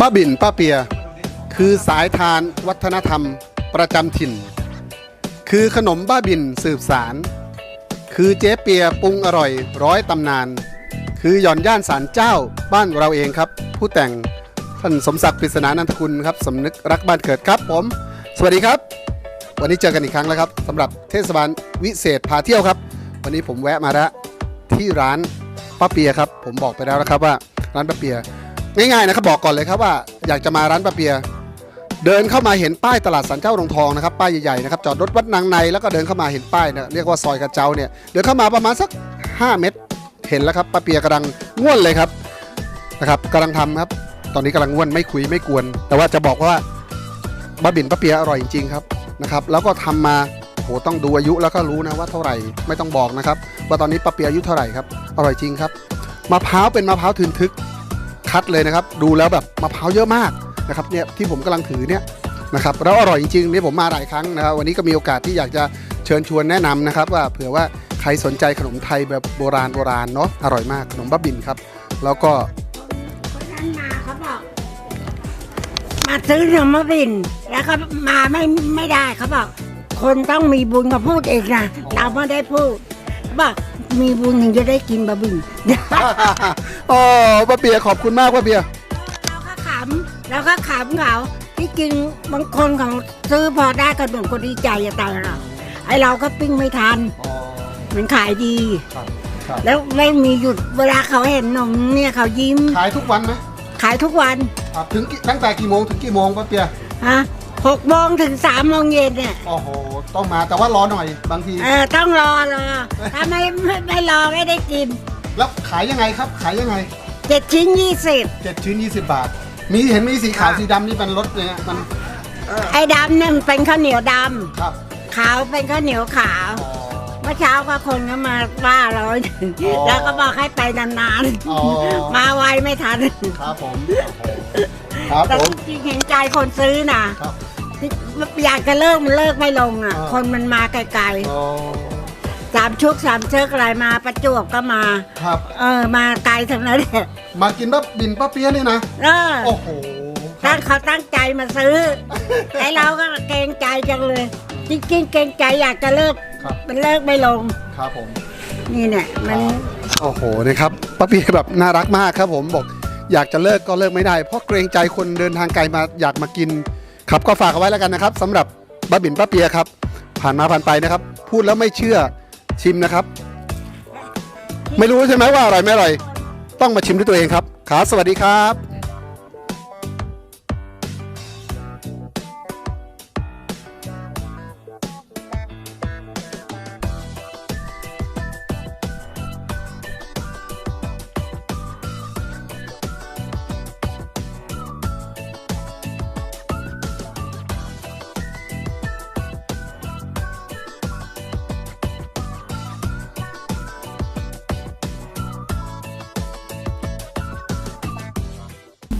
บ้าบินป้าเปีย คือสายทานวัฒนธรรมประจำถิ่น คือขนมบ้าบินสืบสาร คือเจ๊เปียปรุงอร่อยร้อยตำนาน คือหย่อนย่านสารเจ้าบ้านเราเองครับ ผู้แต่งท่านสมศักดิ์ปริศนานันทคุณครับสำนึกรักบ้านเกิดครับผม สวัสดีครับ วันนี้เจอกันอีกครั้งแล้วครับสำหรับเทศบาลวิเศษพาเที่ยวครับ วันนี้ผมแวะมาแล้วที่ร้านป้าเปียครับ ผมบอกไปแล้วนะครับว่าร้านป้าเปีย ง่ายๆนะครับบอกก่อนเลยครับว่าอยากจะมาร้านป้าเปีย เดินเข้ามาเห็นป้ายตลาดสันเจ้ารงทองนะครับป้ายใหญ่ๆนะครับจอดรถวัดนางในแล้วก็เดินเข้ามาเห็นป้ายเนี่ยเรียกว่าซอยกระเจ้าเนี่ยเดินเข้ามาประมาณสัก 5 เมตร เห็นแล้วครับป้าเปียกำลังง่วนเลยครับนะครับกำลังทำครับ ตอนนี้กำลังง่วนไม่คุยไม่กวน แต่ว่าจะบอกว่าบ้าบินป้าเปียอร่อยจริงๆครับนะครับแล้วก็ทำมาโหต้องดูอายุแล้วก็รู้นะว่าเท่าไหร่ไม่ต้องบอกนะครับ ว่าตอนนี้ป้าเปียอายุเท่าไหร่ครับอร่อยจริงครับมะพร้าวเป็นมะพร้าวทึนทึก คัดเลยนะครับ ดูแล้วแบบมะพร้าวเยอะมากนะครับเนี่ยที่ผมกำลังถือเนี่ยนะครับแล้วอร่อยจริงๆนี่ผมมาหลายครั้งนะครับวันนี้ก็มีโอกาสที่อยากจะเชิญชวนแนะนำนะครับ ว่าเผื่อว่าใครสนใจขนมไทยแบบโบราณโบราณเนาะอร่อยมากขนมบ้าบินครับ แล้วก็คนนั้นมาเขาบอกมาซื้อขนมมาบิน แล้วก็มาไม่ไม่ได้เขาบอก คนต้องมีบุญมาพูดเองนะเราไม่ได้พูดเขาบอก มีบุญถึงจะได้กินบะบินอ๋อป้าเปียขอบคุณมากป้าเปียเราก็ขำเราก็ขำเขาที่จริงบางคนของซื้อพอได้ก็หนุ่มก็ดีใจจะตายเราไอเราก็ปิ้งไม่ทันอ๋อมันขายดีครับครับแล้วไม่มีหยุดเวลาเขาเห็นนมเนี่ยเขายิ้มขายทุกวันไหมขายทุกวันครับถึงกี่ตั้งแต่กี่โมงถึงกี่โมงป้าเปียฮะ หกโมงถึงสามโมงเย็นเนี่ยโอ้โห ต้องมาแต่ว่ารอหน่อยบางที เออต้องรอรอ ถ้าไม่ไม่ไม่รอไม่ได้กินแล้วขายยังไงครับ ขายยังไงเจ็ดชิ้นยี่สิบเจ็ดชิ้น20 บาท มีเห็นมีสีขาวสีดำนี่เป็นรถเลยนะมันไอ้ดำเนี่ยมันเป็นข้าวเหนียวดครับำขาวเป็นข้าวเหนียวขาว อ๋อ เมื่อเช้าก็คนก็มาว่าเราอ๋อแล้วก็บอกให้ไปนานอ๋อ ๆ มาไวไม่ทันครับผมครับแต่ผม จริงๆเห็นใจคนซื้อนะ ครับ อยากจะเลิกมันเลิกไม่ลงอะ อ่า คนมันมาไกลอ๋อๆสามชุกสามเชิกอะไรมาประจวบก็มา ครับ เออมาไกลทั้งนั้นเลยมากินป้าบินป้าเปียนี่นะ เออโอ้โหครัตั้บงเขาตั้งใจมาซื้อไอ้เราก็เกรงใจจังเลยจริงๆเกรงใจอยากจะเลิกครับมันเลิกไม่ลง ครับผม นี่เนี่ยมันโอ้โหนะครับป้าเปียแบบน่ารักมากครับผมบอก อยากจะเลิกก็เลิกไม่ได้ เพราะเกรงใจคนเดินทางไกลมาอยากมากิน ครับก็ฝากเอาไว้แล้วกันนะครับสำหรับบ้าบินป้าเปียครับ ผ่านมาผ่านไปนะครับ พูดแล้วไม่เชื่อชิมนะครับ ไม่รู้ใช่ไหมว่าอร่อยไม่อร่อย ต้องมาชิมด้วยตัวเองครับขาสวัสดีครับ